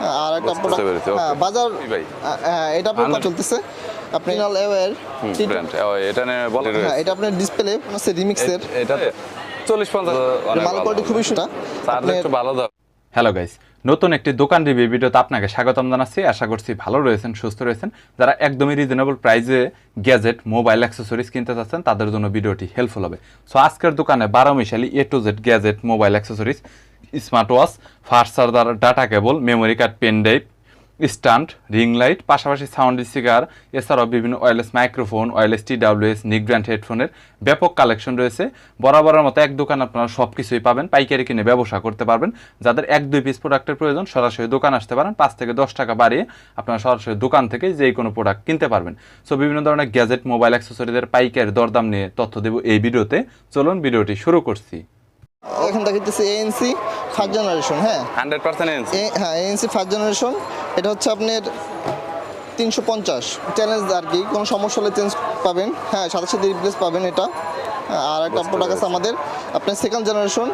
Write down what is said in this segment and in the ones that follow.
হ্যাঁ, আর একটা. হ্যাঁ বাজার? হ্যাঁ, এটা আপনার চলতেছে। আপনি নাল এওয়ার ব্র্যান্ড এটা হ্যাঁ এটা আপনার ডিসপ্লে আছে রিমিক্সের এটা চল্লিশ পঞ্চাশ। মাল কোয়ালিটি খুবই সুন্দর ভালো দাও। হ্যালো গাইস নতুন একটি দোকান রিভিউ ভিডিওতে আপনাকে স্বাগতম জানাচ্ছি। আশা করছি ভালো রয়েছেন, সুস্থ রয়েছেন। যারা একদমই রিজনেবল প্রাইসে গ্যাজেট মোবাইল অ্যাক্সেসরিজ কিনতে চাচ্ছেন, তাদের জন্য ভিডিওটি হেল্পফুল হবে। সো আজকের দোকানে বারো মিশালি A to Z gadget mobile accessories smart watch fast charger data cable memory card pen drive stand ring light, পাশাপাশি সাউন্ড স্পিকার, এছাড়াও বিভিন্ন wireless microphone wireless T WS নিক ব্র্যান্ড হেডফোনের ব্যাপক কালেকশন রয়েছে। বরাবরের মতো এক দোকান আপনারা সব কিছুই পাবেন, পাইকারি কিনে ব্যবসা করতে পারবেন। যাদের এক দুই পিস প্রোডাক্টের প্রয়োজন, সরাসরি দোকান আসতে পারেন। পাঁচ থেকে দশ টাকা বাড়িয়ে আপনারা সরাসরি দোকান থেকে যে কোনো প্রোডাক্ট কিনতে পারবেন। সো বিভিন্ন ধরনের গ্যাজেট মোবাইল অ্যাক্সেসরিদের পাইকারি দরদাম নিয়ে তথ্য দেব এই ভিডিওতে। চলুন, ভিডিওটি শুরু করছি। এখন দেখতেছি এএনসি ফার্স্ট জেনারেশন হ্যাঁ। হান্ড্রেড পার্সেন্ট এএনসি হ্যাঁ এএনসি ফার্স্ট জেনারেশন এটা হচ্ছে আপনার তিনশো পঞ্চাশ। চ্যালেঞ্জ আর কি কোনো সমস্যা হলে চেঞ্জ পাবেন। হ্যাঁ সাথে সাথে রিপ্লেস পাবেন এটা। আর একটা প্রোডাক্ট আছে আমাদের আপনার second generation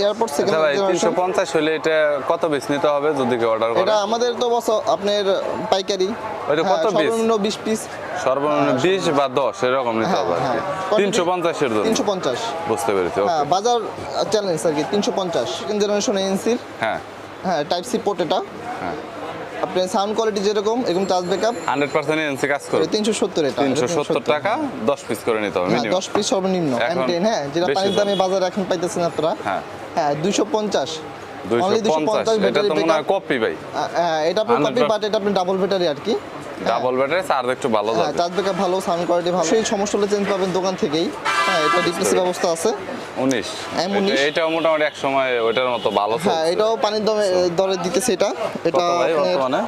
AirPods second generation পঞ্চাশ হলে এটা কত পিস নিতে হবে যদি কেউ অর্ডার করে? এটা আমাদের তো বস আপনার পাইকারি। ওইটা হ্যাঁ, কত piece? সর্বনিম্ন বিশ পিস সর্বনিম্ন বিশ বা দশ এরকম নিতে হ্যাঁ, হবে আর কি। হ্যাঁ। তিনশো পঞ্চাশের জন্য তিনশো পঞ্চাশ। বুঝতে পেরেছি হ্যাঁ বাজার চ্যালেঞ্জ আর কি তিনশো পঞ্চাশ। সেকেন্ড জেনারেশন এএনসির হ্যাঁ। হ্যাঁ টাইপ সি পোর্ট এটা। হ্যাঁ। আপনার সাউন্ড কোয়ালিটি যেরকম এরকম touch backup hundred percent NC কাজ করে তিনশো সত্তর এটা তিনশো সত্তর টাকা দশ পিস করে নিতে হবে মিনিমাম দশ পিস সর্বনিম্ন। M10 হ্যাঁ যেটা পানির দামে বাজারে এখন পাইতেছেন আপনারা। হ্যাঁ। হ্যাঁ দুইশো পঞ্চাশ। দুইশো Only পঞ্চাশ 250 এটা তো মনে হয় কপি ভাই। হ্যাঁ এটা আপনি কপি বাট এটা আপনি ডাবল ব্যাটারি আর কি। ডাবল ব্যাটারি চার্জ একটু ভালো হ্যাঁ যাবে। চার্জ ব্যাকআপ ভালো সাউন্ড কোয়ালিটি ভালো। সেই সমস্যা হলে চেঞ্জ পাবেন দোকান থেকেই। হ্যাঁ এটা রিপ্লেসের ব্যবস্থা আছে। উনিশ। M19 এটা- এটাও মোটামুটি এক সময় ওইটার মতো ভালো হ্যাঁ এটাও পানির দমে দরে দিতেছে এটা। এটা বর্তমানে?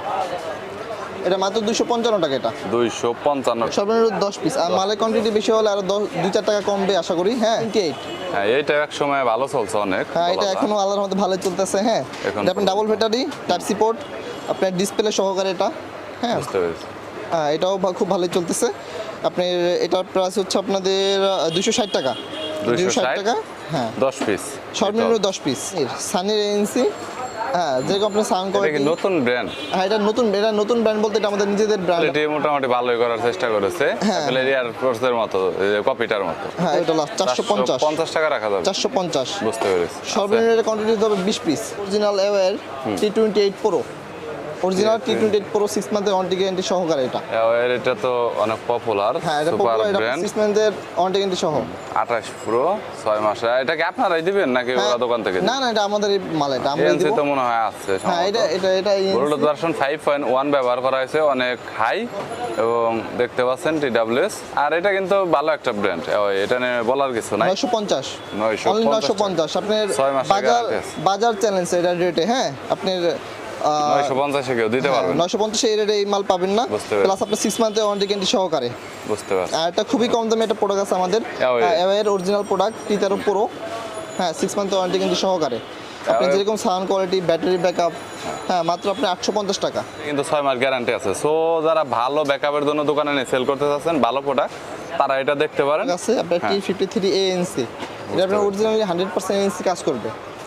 এটা মাত্র দুইশো পঞ্চান্ন টাকা এটা। দুইশো পঞ্চান্ন। সর্বনিম্ন দশ পিস আর মালের কোয়ান্টিটি বেশি হলে আরও দশ দুই চার টাকা কমবে আশা করি। হ্যাঁ? টোয়েন্টি এইট হ্যাঁ এইটা এক সময় ভালো চলছে অনেক হ্যাঁ এটা এখনও আল্লাহর মধ্যে ভালো চলতেছে হ্যাঁ। এখন- double battery type C port আপনার ডিসপ্লে সহকারে এটা। হ্যাঁ। বুঝতে পেরেছি। হ্যাঁ এটাও খুব ভালোই চলতেছে। আপনার এটার প্রাইস হচ্ছে আপনাদের দুশো ষাট টাকা। 260 দুশো ষাট টাকা? হ্যাঁ। দশ পিস সর্বনিম্ন দশ পিস সানির এজেন্সি হ্যাঁ যেরকম আপনার সাউন্ড এটা কোয়ালিটি নতুন ব্র্যান্ড হ্যাঁ এটা নতুন এটা নতুন ব্র্যান্ড বলতে এটা আমাদের নিজেদের ব্র্যান্ড কোয়ালিটি মোটামুটি ভালোই করার চেষ্টা করেছে। হ্যাঁ। এয়ার ফোর্সের মতো কপিটার মতো। হ্যাঁ এটা লাস্ট চারশো পঞ্চাশ। পঞ্চাশ টাকা রাখা যাবে। চারশো পঞ্চাশ। বুঝতে পেরেছি। সর্বনিম্ন এটা কোয়ান্টিটি হবে বিশ piece original air T twenty eight pro original T twenty eight pro six মান্থের warranty guarantee সহকারে এটা। এটা তো অনেক পপুলার হ্যাঁ এটা পপুলার এটা সিক্স মান্থের ওয়ারেন্টি গ্যারান্টি সহ। আঠাশ প্রো ছয় মাসে। এটা কি আপনারাই দিবেন নাকি ওরা দোকান থেকে হ্যাঁ। না না এটা আমাদের মাল এটা আমরা এনসি তো মনে হয় আছে হ্যাঁ এটা এটা এটা ভার্সন ফাইভ পয়েন্ট ওয়ান ব্যবহার করা হয়েছে অনেক হাই এবং দেখতে পাচ্ছেন টি ডাব্লিউএস আর এটা কিন্তু ভালো একটা ব্র্যান্ড এটা নিয়ে বলার কিছু নাই। নয়শো পঞ্চাশ। 950 নয়শো পঞ্চাশ। আপনার বাজার বাজার চ্যালেঞ্জ এটা রেটে হ্যাঁ? আপনার নয়শো পঞ্চাশে কেউ দিতে পারবেন। নয়শো পঞ্চাশ এই মাল পাবেন না। প্লাস আপনার সিক্স মান্থের ওয়ারেন্টি গ্যারান্টি সহকারে। বুঝতে পারছি। আর এটা খুবই কম দামে একটা প্রোডাক্ট আছে আমাদের। এর অরিজিনাল প্রোডাক্ট টি তেরো প্রো হ্যাঁ ওয়ারেন্টি কিন্তু সহকারে। আপনি যেরকম সাউন্ড কোয়ালিটি ব্যাটারি ব্যাকআপ হ্যাঁ। মাত্র আপনি আটশো পঞ্চাশ টাকা। কিন্তু ছয় মাস গ্যারান্টি আছে। সো যারা ভালো ব্যাকআপের জন্য দোকানে নিয়ে সেল করতে চাচ্ছেন ভালো প্রোডাক্ট তারা এটা দেখতে পারেন। আছে আপনার টি ফিফটি থ্রি এএনসি এটা আপনার অরিজিনালি হান্ড্রেড পার্সেন্ট এএনসি কাজ করবে।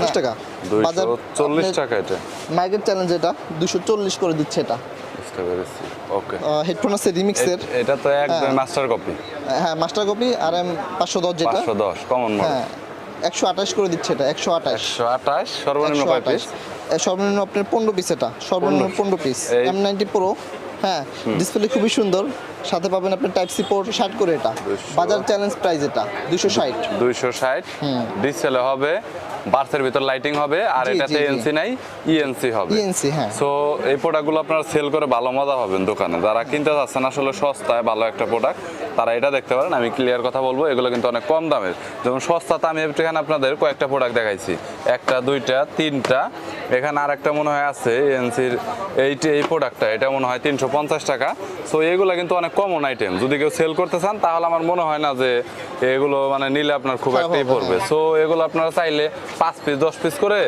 দশ টাকা। দুইশো চল্লিশ টাকা এটা। মার্কেট চ্যালেঞ্জ এটা দুশো চল্লিশ করে দিচ্ছে এটা। বুঝতে পেরেছি। ওকে। হেডফোন আছে রিমিক্সের। এটা তো একদম। মাস্টার কপি হ্যাঁ মাস্টার কপি আর এম পাঁচশো দশ যেটা। পাঁচশো দশ কমন মডেল হ্যাঁ একশো আঠাশ করে দিচ্ছে এটা একশো আঠাশ। একশো আঠাশ সর্বনিম্ন আঠাশ। সর্বনিম্ন আপনার পনেরো পিস এটা সর্বনিম্ন পনেরো পিস এম নাইনটি প্রো হ্যাঁ ডিসপ্লে খুবই সুন্দর। সাথে পাবেন আপনার টাইপ সি পোর্ট ষাট করে এটা। বাজার চ্যালেঞ্জ প্রাইস এটা দুশো ষাট। দুইশো ষাট। ডিসপ্লে হবে বার্সের ভিতর লাইটিং হবে আর এটাতে। এনসি নাই ইএনসি হবে। ইএনসি হ্যাঁ। সো এই প্রোডাক্টগুলো আপনারা সেল করে ভালো মজা পাবেন দোকানে। যারা কিনতে চাচ্ছেন আসলে সস্তায় ভালো একটা প্রোডাক্ট তারা এটা দেখতে পারেন আমি ক্লিয়ার কথা বলব এগুলো কিন্তু অনেক কম দামের। যেমন সস্তাতে আমি এখানে আপনাদের কয়েকটা প্রোডাক্ট দেখাইছি। একটা দুইটা তিনটা। এখানে আর একটা মনে হয় আছে এনসির এই এই প্রোডাক্টটা এটা মনে হয় তিনশো পঞ্চাশ টাকা। সো এগুলো কিন্তু অনেক কমন আইটেম যদি কেউ সেল করতে চান তাহলে আমার মনে হয় না যে এগুলো মানে নিলে আপনার খুব একটাই পড়বে। সো এগুলো আপনারা চাইলে পাঁচ পিস দশ পিস করে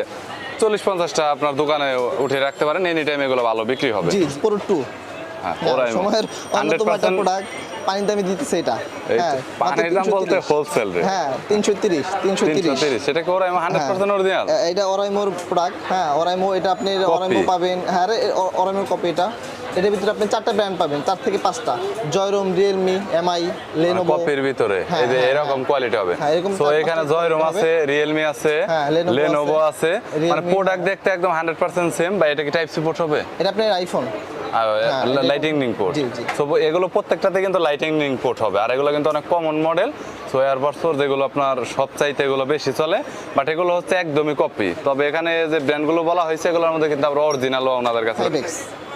চল্লিশ পঞ্চাশটা আপনার দোকানে উঠে রাখতে পারেন। এনি টাইম এগুলো ভালো বিক্রি হবে। জি টু ওরাই সময়ের অন্যতম একটা প্রোডাক্ট পানির দামে দিতেছে এটা। হ্যাঁ পানির দাম বলতে হোলসেল রেট হ্যাঁ তিনশো তিরিশ তিনশো তিনশো তিরিশ তিরিশ সেটা কি ওরাই হান্ড্রেড পার্সেন্ট অরিজিনাল এটা অরাইমোর প্রোডাক্ট হ্যাঁ অরাইমো এটা আপনি অরাইমো পাবেন। হ্যাঁ রে, কপি এটা। এটার ভিতরে আপনি চারটা ব্র্যান্ড পাবেন চার থেকে পাঁচটা। জয়রোম রিয়েলমি এমআই লেনোভো কপির ভিতরে। হ্যাঁ, এই যে এরকম। কোয়ালিটি হবে। সো এখানে জয়রুম আছে রিয়েলমি আছে হ্যাঁ, লেনোভো আছে, আছে। মানে প্রোডাক্ট দেখতে একদম হান্ড্রেড পার্সেন্ট সেম বা এটা কি টাইপ সাপোর্ট হবে? এটা আপনার আইফোন লাইটিং পোর্ট। সো এগুলো প্রত্যেকটাতে কিন্তু লাইটিং পোর্ট হবে। আর এগুলো কিন্তু অনেক কমন মডেল সো এয়ারবাডস যেগুলো আপনার সব চাইতে এগুলো বেশি চলে বাট এগুলো হচ্ছে একদমই কপি তবে এখানে যে ব্র্যান্ডগুলো বলা হয়েছে এগুলোর মধ্যে কিন্তু আবার অরিজিনালও ওনাদের কাছে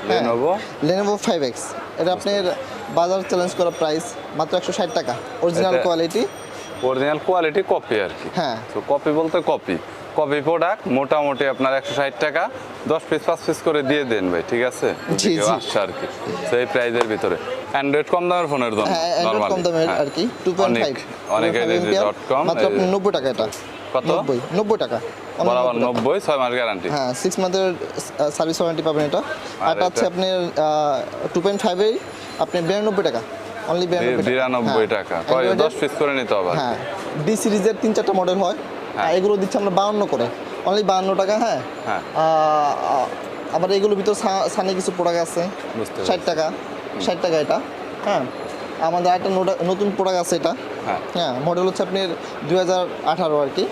লেনোভো লেনোভো ফাইভ এক্স এটা আপনার বাজার চ্যালেঞ্জ করা প্রাইস মাত্র একশো ষাট টাকা। Original quality original quality copy আর কি। হ্যাঁ। তো কপি বলতে কপি কপি প্রোডাক্ট মোটামুটি আপনার একশো ষাট টাকা। দশ পিস পাঁচ পিস করে দিয়ে দেন ভাই ঠিক আছে? আসছে আর কি। সেই প্রাইজের ভিতরে। অ্যান্ড্রয়েড কম দামের ফোনের দাম হ্যাঁ কম দামের হ্যাঁ। আর কি। টু পয়েন্ট অনেক ফাইভ অনেক ডট কম মাত্র আপনি নব্বই টাকা এটা। কত? নব্বই নব্বই টাকা। Only বরাবর 90 টাকা। মাস গ্যারান্টি হ্যাঁ সিক্স মান্থের সার্ভিস ওয়ারেন্টি পাবেন এটা। আর আপনি আপনি বিরানব্বই টাকা। অনলি কয়? পিস করে নিতে হবে হ্যাঁ। ডি সিরিজের তিন চারটা মডেল হয় হ্যাঁ। এগুলো দিচ্ছে আমরা বাউন্ন করে। অনলি বাউন্ন টাকা হ্যাঁ। হ্যাঁ। আবার এগুলোর ভিতর সানি কিছু প্রোডাক্ট আছে। ষাট টাকা ষাট টাকা এটা হ্যাঁ। আমাদের একটা নতুন প্রোডাক্ট আছে এটা। হ্যাঁ। হ্যাঁ মডেল হচ্ছে আপনার দুই হাজার আঠারো আর কি।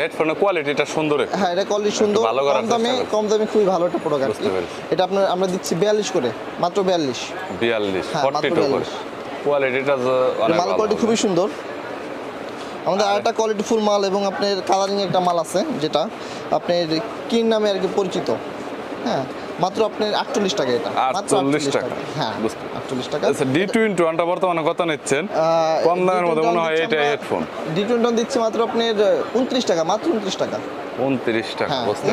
হেডফোনের কোয়ালিটিটা সুন্দর হ্যাঁ এটা কোয়ালিটি সুন্দর কম দামে কম দামে খুবই ভালো একটা প্রোডাক্ট এটা আপনার আমরা দিচ্ছি বিয়াল্লিশ করে মাত্র বিয়াল্লিশ। বিয়াল্লিশ হ্যাঁ, মাত্র টু করে। 42 কোয়ালিটিটা মাল ভালো। কোয়ালিটি খুবই সুন্দর। আমাদের আরেকটা কোয়ালিটি ফুল মাল এবং আপনার কালারিং একটা মাল আছে যেটা আপনার কিন নামে আর কি পরিচিত। হ্যাঁ মাত্র আপনার আটচল্লিশ টাকা এটা। 48 টাকা। হ্যাঁ আটচল্লিশ টাকা। আচ্ছা ডি টোয়েন্টি ওয়ানটা বর্তমানে কত নিচ্ছেন? কম দামের মধ্যে মনে হয় এটা হেডফোন ডি টোয়েন্টি দিচ্ছি মাত্র আপনার উনত্রিশ টাকা মাত্র উনত্রিশ টাকা। উনত্রিশ টাকা হ্যাঁ বুঝতে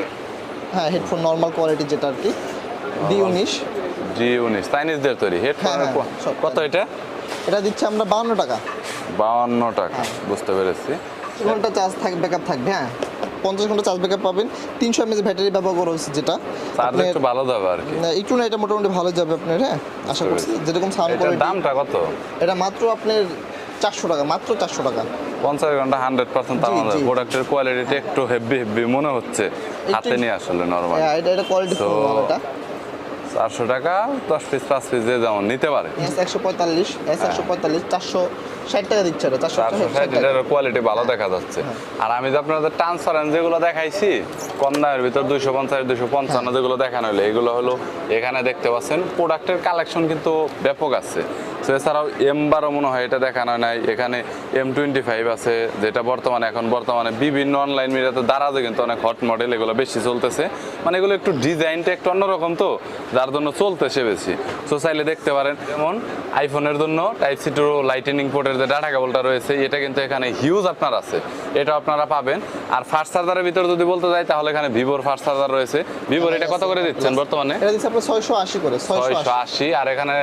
হ্যাঁ। হেডফোন নর্মাল কোয়ালিটি যেটা আর কি। ডি উনিশ জি উনিশ চাইনিজদের তৈরি। হেডফোন হ্যাঁ, হ্যাঁ, কত এটা? এটা দিচ্ছি আমরা বাউন্ন টাকা। বাউন্ন টাকা হ্যাঁ। বুঝতে পেরেছি। ঘণ্টা চার্জ থাকবে ব্যাকআপ থাকবে হ্যাঁ। পঞ্চাশ ঘণ্টা চার্জ ব্যাকআপ পাবেন। তিনশো এমএস ব্যাটারি ব্যবহার করা হচ্ছে যেটা। একটু ভালো যাবে আর কি। না, একটু না এটা মোটামুটি ভালো যাবে আপনার হ্যাঁ। আশা করছি যেরকম সাউন্ড কোয়ালিটি দামটা কত? এটা মাত্র আপনার চারশো টাকা মাত্র চারশো টাকা। পঞ্চাশ ঘণ্টা হান্ড্রেড পার্সেন্ট জি, প্রোডাক্টের কোয়ালিটি একটু হেভি হেভি মনে হচ্ছে। হাতে নিয়ে আসলে নর্মাল হ্যাঁ এটা এটা কোয়ালিটি ফুল এটা। চারশো টাকা দশ পিস পাঁচ পিস যেমন নিতে পারে। একশো পঁয়তাল্লিশ একশো পঁয়তাল্লিশ চারশো ষাট টাকা দিচ্ছে এটা চারশো চারশো ষাট ষাট টাকা। এটার কোয়ালিটি ভালো দেখা যাচ্ছে। আর আমি যে আপনাদের ট্রান্সপারেন্ট যেগুলো দেখাইছি কম দামের ভিতর দুইশো পঞ্চাশ দুইশো পঞ্চান্ন যেগুলো দেখানো হলো এগুলো হলো এখানে দেখতে পাচ্ছেন প্রোডাক্টের কালেকশন কিন্তু ব্যাপক আছে। তো এছাড়াও এম বারো মনে হয় এটা দেখানো নাই এখানে এম টোয়েন্টি ফাইভ আছে যেটা বর্তমানে এখন বর্তমানে বিভিন্ন অনলাইন মিডিয়াতে দারাজে কিন্তু অনেক হট মডেল এগুলো বেশি চলতেছে। মানে এগুলো একটু ডিজাইনটা একটু অন্যরকম তো যার জন্য চলতেছে বেশি। সো চাইলে দেখতে পারেন যেমন আইফোনের জন্য টাইপ সি টু লাইটেনিং পোর্টের যে ডাটা কেবলটা রয়েছে এটা কিন্তু এখানে হিউজ আপনার আছে। এটা আপনারা পাবেন। আর ফার্স্ট চার্জারের ভিতরে যদি বলতে যাই তাহলে এখানে ভিভোর ফার্স্ট চার্জার রয়েছে। ভিভোর এটা কত করে দিচ্ছেন বর্তমানে? এটা দিচ্ছে আপনার ছয়শো আশি করে ছয়শো ছয়শো আশি আর এখানে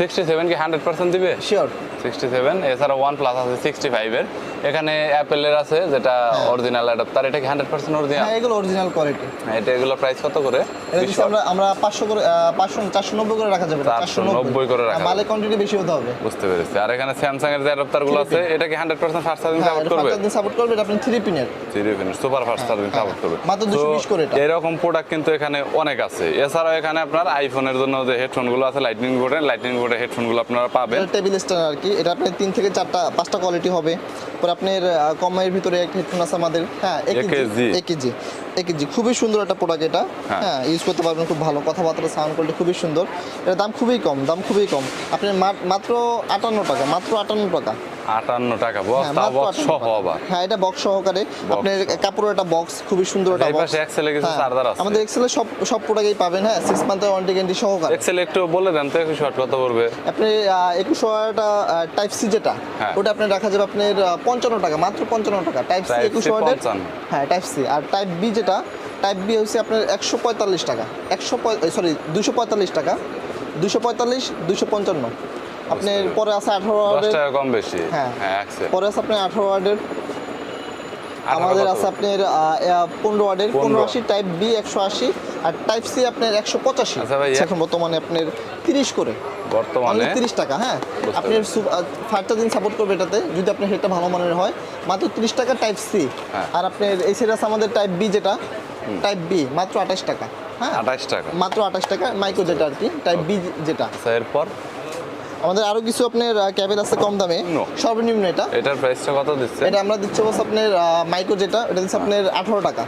সিক্সটি সেভেন কি হান্ড্রেড পার্সেন্ট দিবে? শিওর সিক্সটি সেভেন এছাড়া ওয়ান প্লাস আছে সিক্সটি ফাইভের এখানে অ্যাপেলের আছে যেটা অরিজিনাল অ্যাডাপ্টার এটা কি হান্ড্রেড পার্সেন্ট অরিজিনাল হ্যাঁ এগুলো অরিজিনাল কোয়ালিটি এটা এগুলো প্রাইস কত করে? আমরা আমরা পাঁচশো করে পাঁচশো চারশো নব্বই করে রাখা যাবে। 490 করে রাখা। মালের কোয়ান্টিটি বেশি হতে হবে। বুঝতে পেরেছি। আর এখানে স্যামসাং এর যে আছে এটা কি হান্ড্রেড পার্সেন্ট ফাস্ট চার্জিং হ্যাঁ সাপোর্ট করবে? সাপোর্ট করবে এটা আপনি থ্রি পিনের সুপার ফাস্ট চার্জিং সাপোর্ট করবে। মাত্র 220 করে এটা। এরকম প্রোডাক্ট কিন্তু এখানে অনেক আছে। এছাড়াও এখানে আপনার আইফোনের জন্য যে হেডফোনগুলো আছে লাইটনিং বোর্ডের লাইটনিং বোর্ডের হেডফোনগুলো আপনারা পাবেন। টেবিল স্ট্যান্ড আর কি। এটা আপনার তিন থেকে চারটা পাঁচটা কোয়ালিটি হবে। পরে আপনার কমের ভিতরে একটা হেডফোন আছে আমাদের। হ্যাঁ AKG একেজি একেজি খুবই সুন্দর একটা প্রোডাক্ট এটা। হ্যাঁ। হ্যাঁ ইউজ করতে পারবেন খুব ভালো। কথাবার্তা সাউন্ড কোয়ালিটি খুবই সুন্দর। এটার দাম খুবই কম দাম খুবই কম। আপনি মা- মাত্র আটান্ন টাকা মাত্র আটান্ন টাকা। আটান্ন টাকা হ্যাঁ, বক্স 58 সহ টাকা। আবার। হ্যাঁ এটা বক্স সহকারে। আপনার কাপড়ের একটা বক্স খুবই সুন্দর একটা এই বক্স পাশে এক্সেলে কিছু চার্জার আছে। আমাদের সব সব প্রোডাক্টই পাবেন। হ্যাঁ সিক্স মান্থের ওয়ারেন্টি গ্যারান্টি সহকারে। এক্সেল একটু বলে দেন তো একটু শর্ট কত পড়বে আপনি একুশ ওয়াটা টাইপ সি যেটা হ্যাঁ। ওটা আপনার রাখা যাবে আপনার পঞ্চান্ন টাকা মাত্র পঞ্চান্ন টাকা। টাইপ সি Type একুশ ওয়াটের হ্যাঁ টাইপ সি আর টাইপ বি যেটা টাইপ বি হচ্ছে আপনার একশো পঁয়তাল্লিশ টাকা। একশো সরি দুশো পঁয়তাল্লিশ টাকা। দুশো পঁয়তাল্লিশ দুশো পঞ্চান্ন। আপনার পরে আছে আঠারো ওয়ার্ডের টাকা কম বেশি। হ্যাঁ। হ্যাঁ পরে আছে আপনার আঠারো ওয়ার্ডের আমাদের আছে আপনার পনেরো ওয়ার্ডের 15 পনেরো আশি টাইপ বি একশো আশি আর টাইপ সি আপনার একশো পঁচাশি। আচ্ছা। এখন বর্তমানে আপনার তিরিশ করে। বর্তমানে তিরিশ টাকা হ্যাঁ? আপনার ফাইভটা দিন সাপোর্ট করবে এটাতে যদি আপনার হেডটা ভালো মানের হয়। মাত্র তিরিশ টাকা টাইপ সি হ্যাঁ। আর আপনার এই আছে আমাদের টাইপ বি যেটা টাইপ বি মাত্র আঠাশ টাকা হ্যাঁ? আঠাশ টাকা। মাত্র আঠাশ টাকা মাইক্রো যেটা আর কি টাইপ বি যেটা। আচ্ছা এরপর? আমাদের আরও কিছু আপনার ক্যাবেল আছে কম দামে। সর্বনিম্ন এটা। এটার প্রাইসটা কত দিচ্ছে এটা আমরা দিচ্ছি বলছে আপনার মাইক্রো যেটা এটা দিচ্ছে আপনার আঠারো টাকা।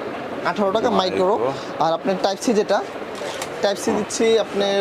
আঠারো টাকা মাইক্রো আর আপনার টাইপ সি যেটা টাইপ সি দিচ্ছি আপনার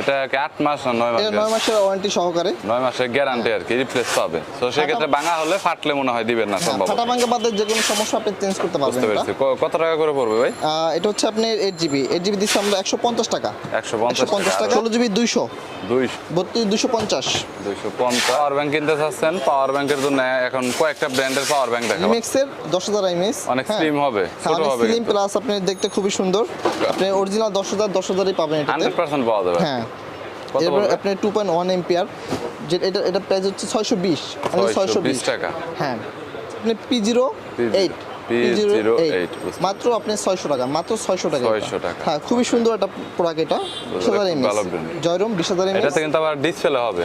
এটা আট মাস না নয় মাস নয় মাসের ওয়ারেন্টি সহকারে। নয় মাসের গ্যারান্টি আর কি রিপ্লেস পাবে। তো সেক্ষেত্রে ভাঙা হলে ফাটলে মনে হয় দিবেন না হ্যাঁ সম্ভব ফাটা ভাঙ্গা বাদে যে কোনো সমস্যা আপনি চেঞ্জ করতে পারবেন বুঝতে পেরেছি। কত টাকা করে পড়বে ভাই? এটা হচ্ছে আপনার এইট জিবি এইট জিবি দিচ্ছি আমরা একশো পঞ্চাশ টাকা। একশো একশো পঞ্চাশ পঞ্চাশ টাকা। টাকা ষোলো জিবি দুইশো। দুইশো বত্রিশ দুশো পঞ্চাশ। দুইশো পঞ্চাশ। পাওয়ার ব্যাংক কিনতে চাচ্ছেন? পাওয়ার ব্যাংকের জন্য এখন কয়েকটা ব্র্যান্ডের পাওয়ার ব্যাংক দেখাবো। ইমেক্সের দশ হাজার এমএস অনেক slim হবে, ছোট হবে স্লিম প্লাস আপনি দেখতে খুবই সুন্দর। আপনি অরিজিনাল দশ হাজার দশ হাজারই পাবেন হান্ড্রেড পার্সেন্ট পাওয়া যাবে। হ্যাঁ। এরপর পড়বে? আপনি টু পয়েন্ট ওয়ান এমপিআর যে এটা এটা প্রাইস হচ্ছে ছয়শো বিশ ছয়শো বিশ টাকা। হ্যাঁ আপনি পি জিরো এইট মাত্র আপনি ছয়শো টাকা মাত্র ছয়শো টাকা। 600 টাকা। হ্যাঁ খুবই সুন্দর একটা প্রোডাক্ট এটা। বিশ হাজার এমএস জয়রম বিশ হাজার এমএস কিন্তু আবার ডিসপ্লে হবে।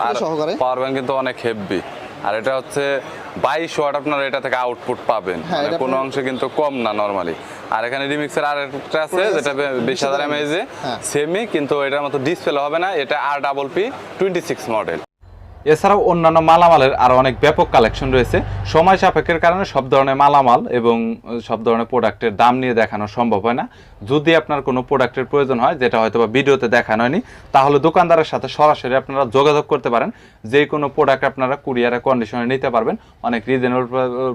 হ্যাঁ, সহকারে। পাওয়ার ব্যাংক কিন্তু অনেক হেভি আর এটা হচ্ছে বাইশ ওয়াট আপনার এটা থেকে আউটপুট পাবেন। হ্যাঁ, মানে কোনো অংশে কিন্তু কম না নরমালি আর এখানে রিমিক্সের আর একটা আছে যেটা বিশ হাজার এমএজে হ্যাঁ। সেমি কিন্তু এটার মতো ডিসপ্লে হবে না এটা আর double P twenty six model এছাড়াও অন্যান্য মালামালের আরও অনেক ব্যাপক কালেকশন রয়েছে। সময় সাপেক্ষের কারণে সব ধরনের মালামাল এবং সব ধরনের প্রোডাক্টের দাম নিয়ে দেখানো সম্ভব হয় না। যদি আপনার কোনো প্রোডাক্টের প্রয়োজন হয়, যেটা হয়তো বা ভিডিওতে দেখানো হয়নি, তাহলে দোকানদারের সাথে সরাসরি আপনারা যোগাযোগ করতে পারেন। যে কোনো প্রোডাক্ট আপনারা কুরিয়ারে, কন্ডিশনে নিতে পারবেন। অনেক রিজনেবল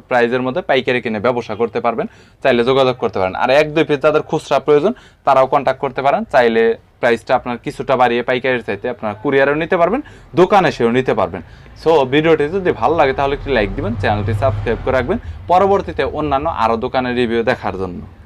প্রাইজের মধ্যে পাইকারি কিনে ব্যবসা করতে পারবেন। চাইলে যোগাযোগ করতে পারেন। আর এক, দুই পিস যাদের খুচরা প্রয়োজন, তারাও কন্ট্যাক্ট করতে পারেন। চাইলে প্রাইসটা আপনার কিছুটা বাড়িয়ে পাইকারের চাইতে আপনার কুরিয়ারও নিতে পারবেন, দোকানে সেও নিতে পারবেন। সো ভিডিওটি যদি ভালো লাগে তাহলে একটি লাইক দিবেন চ্যানেলটি সাবস্ক্রাইব করে রাখবেন। পরবর্তীতে অন্যান্য আরও দোকানের রিভিউ দেখার জন্য।